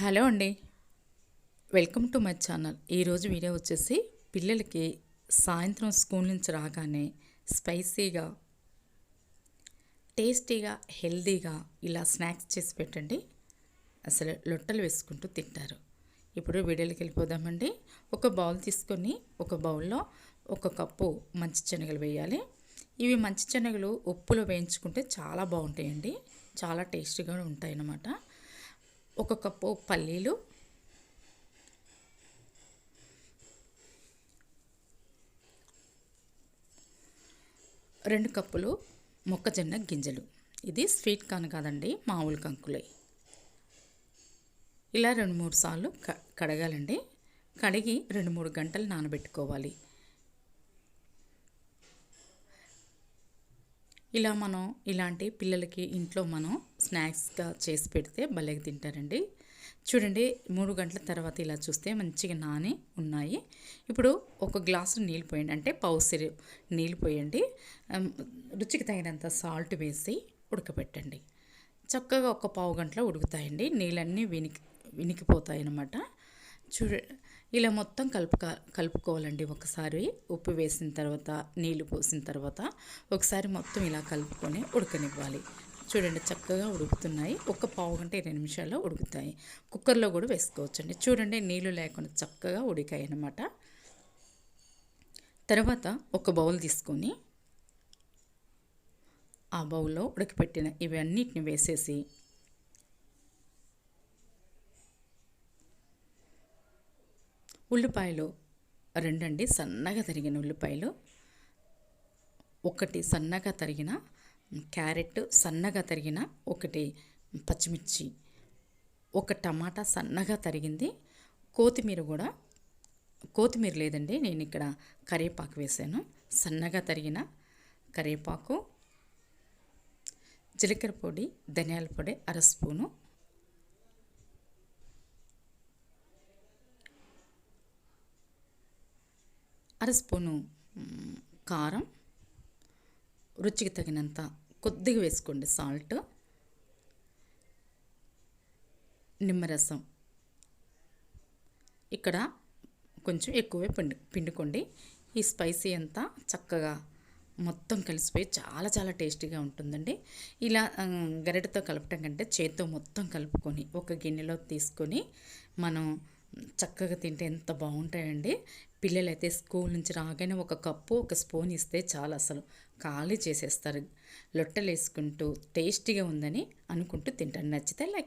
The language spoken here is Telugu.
హలో అండి. Welcome to my channel. ఈరోజు వీడియో వచ్చేసి పిల్లలకి సాయంత్రం స్కూల్ నుంచి రాగానే స్పైసీగా టేస్టీగా హెల్దీగా ఇలా స్నాక్స్ చేసి పెట్టండి. అసలు లొట్టలు వేసుకుంటూ తింటారు. ఇప్పుడు వీడియోకి వెళ్ళిపోదామండి. ఒక బౌల్ తీసుకొని ఒక బౌల్లో ఒక కప్పు మంచి శనగలు వేయాలి. ఇవి మంచి శనగలు ఉప్పులో వేయించుకుంటే చాలా బాగుంటాయండి. చాలా టేస్టీగా ఉంటాయి అన్నమాట ఒక కప్పు పల్లీలు. రెండు కప్పులు మొక్కజొన్న గింజలు. ఇది స్వీట్ కాన్ కాదండి మామూలు కంకులే. ఇలా రెండు మూడు సార్లు క కడగాలండి. కడిగి రెండు మూడు గంటలు నానబెట్టుకోవాలి. ఇలా మనం ఇలాంటి పిల్లలకి ఇంట్లో మనం స్నాక్స్గా చేసి పెడితే భలేగా తింటారండి. చూడండి మూడు గంటల తర్వాత ఇలా చూస్తే మంచిగా నాని ఉన్నాయి. ఇప్పుడు ఒక గ్లాసు నీళ్ళు పోయండి అంటే పౌసిరి నీళ్ళు పోయండి. రుచికి తగినంత సాల్ట్ వేసి ఉడకబెట్టండి చక్కగా ఒక పావు గంటలో ఉడుకుతాయండి. నీళ్ళన్నీ వినికి వినికిపోతాయి అన్నమాట చూడ ఇలా మొత్తం కలుపుక కలుపుకోవాలండి ఒకసారి. ఉప్పు వేసిన తర్వాత నీళ్ళు పోసిన తర్వాత ఒకసారి మొత్తం ఇలా కలుపుకొని ఉడకనివ్వాలి. చూడండి చక్కగా ఉడుకుతున్నాయి. ఒక పావు గంట ఇరవై నిమిషాల్లో ఉడుకుతాయి. కుక్కర్లో కూడా వేసుకోవచ్చండి. చూడండి నీళ్ళు లేకుండా చక్కగా ఉడికాయి అన్నమాట. తర్వాత ఒక బౌల్ తీసుకొని ఆ బౌల్లో ఉడకపెట్టిన ఇవన్నిటిని వేసేసి ఉల్లిపాయలు రెండండి సన్నగా తరిగిన ఉల్లిపాయలు. ఒకటి సన్నగా తరిగిన క్యారెట్ సన్నగా తరిగిన ఒకటి పచ్చిమిర్చి ఒక టమాటా సన్నగా తరిగింది. కొత్తిమీర కూడా కొత్తిమీర లేదండి నేను ఇక్కడ కరివేపాకు వేసాను. సన్నగా తరిగిన కరివేపాకు జీలకర్ర పొడి ధనియాల పొడి అర స్పూను అర స్పూను కారం రుచికి తగినంత కొద్దిగా వేసుకోండి సాల్ట్ నిమ్మరసం. ఇక్కడ కొంచెం ఎక్కువే పిండి పిండుకోండి. ఈ స్పైసీ అంతా చక్కగా మొత్తం కలిసిపోయి చాలా చాలా టేస్టీగా ఉంటుందండి. ఇలా గరిటతో కలపటం కంటే చేత్తో మొత్తం కలుపుకొని ఒక గిన్నెలో తీసుకొని మనం చక్కగా తింటే ఎంత బాగుంటాయండి. పిల్లలైతే స్కూల్ నుంచి రాగానే ఒక కప్పు ఒక స్పూన్ ఇస్తే చాలా అసలు. ఖాళీ చేసేస్తారు. లొట్టలు వేసుకుంటూ టేస్టీగా ఉందని అనుకుంటూ తింటాను. నచ్చితే లైక్